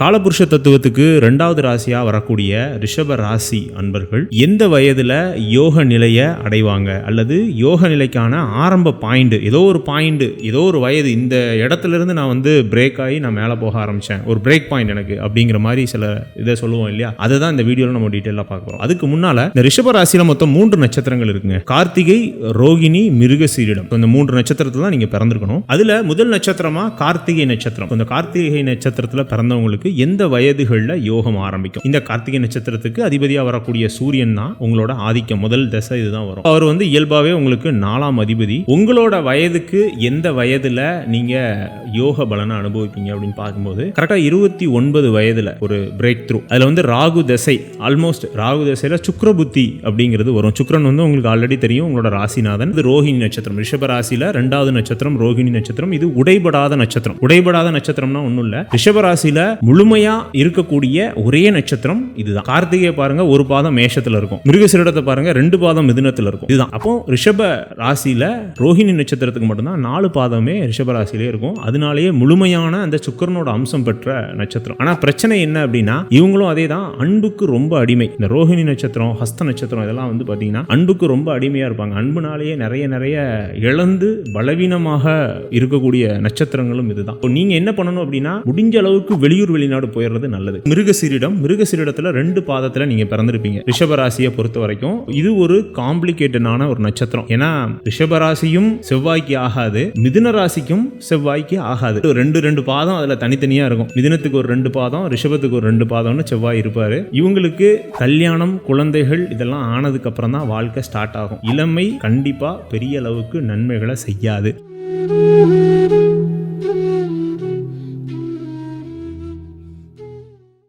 காலபுருஷ தத்துவத்துக்கு ரெண்டாவது ராசியா வரக்கூடிய ரிஷப ராசி அன்பர்கள் எந்த வயதுல யோக நிலையை அடைவாங்க? அல்லது யோக நிலைக்கான ஆரம்ப பாயிண்ட் ஏதோ ஒரு பாயிண்ட் ஏதோ ஒரு வயது இந்த இடத்துல இருந்து நான் வந்து பிரேக் ஆகி நான் மேலே போக ஆரம்பிச்சேன். ஒரு பிரேக் பாயிண்ட் எனக்கு அப்படிங்கிற மாதிரி சில இதை சொல்லுவோம் இல்லையா? அதை தான் இந்த வீடியோவில் நம்ம டீட்டெயிலாக பார்க்குறோம் அதுக்கு முன்னால இந்த ரிஷப ராசியில மொத்தம் மூன்று நட்சத்திரங்கள் இருக்குங்க. கார்த்திகை ரோகிணி மிருகசீரிடம் இந்த மூன்று நட்சத்திரத்துல தான் நீங்க பிறந்திருக்கணும். அதுல முதல் நட்சத்திரமா கார்த்திகை நட்சத்திரம். இந்த கார்த்திகை நட்சத்திரத்துல பிறந்தவங்களுக்கு எந்த வயதுகளில் யோகம் ஆரம்பிக்கும்? இந்த கார்த்திகை நட்சத்திரத்துக்கு அதிபதியா வரக்கூடிய சூரியன் தான் உங்களோட ஆதிக்கம். முதல் தசை இதுதான் வரும். அவர் வந்து இயல்பாகவே உங்களுக்கு நாலாம் அதிபதி. உங்களோட வயதுக்கு எந்த வயதுல நீங்க யோக பலனை அனுபவிப்பீங்க அப்படின்னு பார்க்கும்போது கரெக்டா இருபத்தி ஒன்பது வயதுல ஒரு பிரேக் த்ரூ அதுல வந்து ராகு தசை ஆல்மோஸ்ட் ராகு தசையில சுக்ர புத்தி அப்படிங்கிறது வரும். சுக்ரன் வந்து உங்களுக்கு ஆல்ரெடி தெரியும் உங்களோட ராசிநாதன். இது ரோஹிணி நட்சத்திரம். ரிஷப ராசியில ரெண்டாவது நட்சத்திரம் ரோஹிணி நட்சத்திரம். இது உடைபடாத நட்சத்திரம். உடைபடாத நட்சத்திரம்னா ஒண்ணும் இல்ல. ரிஷப ராசியில முழுமையா இருக்கக்கூடிய ஒரே நட்சத்திரம் இதுதான். கார்த்திகை பாருங்க ஒரு பாதம் மேஷத்துல இருக்கும். மிருகசிரிடத்தை பாருங்க ரெண்டு பாதம் மிதுனத்துல இருக்கும். இதுதான். அப்போ ரிஷப ராசியில ரோஹிணி நட்சத்திரத்துக்கு மட்டும்தான் நாலு பாதமே ரிஷப ராசியிலே இருக்கும். அதனாலேயே முழுமையான அந்த சுக்கரனோட அம்சம் பெற்ற நட்சத்திரம். ஆனா பிரச்சனை என்ன அப்படின்னா இவங்களும் அதே தான் அன்புக்கு ரொம்ப அடிமை. இந்த ரோஹிணி நட்சத்திரம் ஹஸ்த நட்சத்திரம் இதெல்லாம் வந்து பாத்தீங்கன்னா அன்புக்கு ரொம்ப அடிமையா இருப்பாங்க. அன்புனாலேயே நிறைய நிறைய இழந்து பலவீனமாக இருக்கக்கூடிய நட்சத்திரங்களும் இதுதான். இப்போ நீங்க என்ன பண்ணணும் அப்படின்னா முடிஞ்ச அளவுக்கு வெளியூர் வெளிநாடு போயிடுறது நல்லது. மிருகசீரிடம் மிருகசீரிடத்துல ரெண்டு பாதத்துல நீங்க பிறந்திருப்பீங்க. ரிஷபராசியை பொறுத்த வரைக்கும் இது ஒரு காம்ப்ளிகேட்டடான ஒரு நட்சத்திரம். ஏன்னா ரிஷபராசியும் செவ்வாய்க்கு ஆகாது மிதுன ராசிக்கும் செவ்வாய்க்கு ஆகாது. ரெண்டு ரெண்டு பாதம் அதுல தனித்தனியா இருக்கும். மிதுனத்துக்கு ஒரு ரெண்டு பாதம் ரிஷபத்துக்கு ஒரு ரெண்டு பாதம்னு செவ்வாய் இருப்பாரு. இவங்களுக்கு கல்யாணம் குழந்தைகள் இதெல்லாம் ஆனதுக்கு அப்புறம் தான் வாழ்க்கை ஸ்டார்ட் ஆகும். இளமை கண்டிப்பா பெரிய அளவுக்கு நன்மைகளை செய்யாது.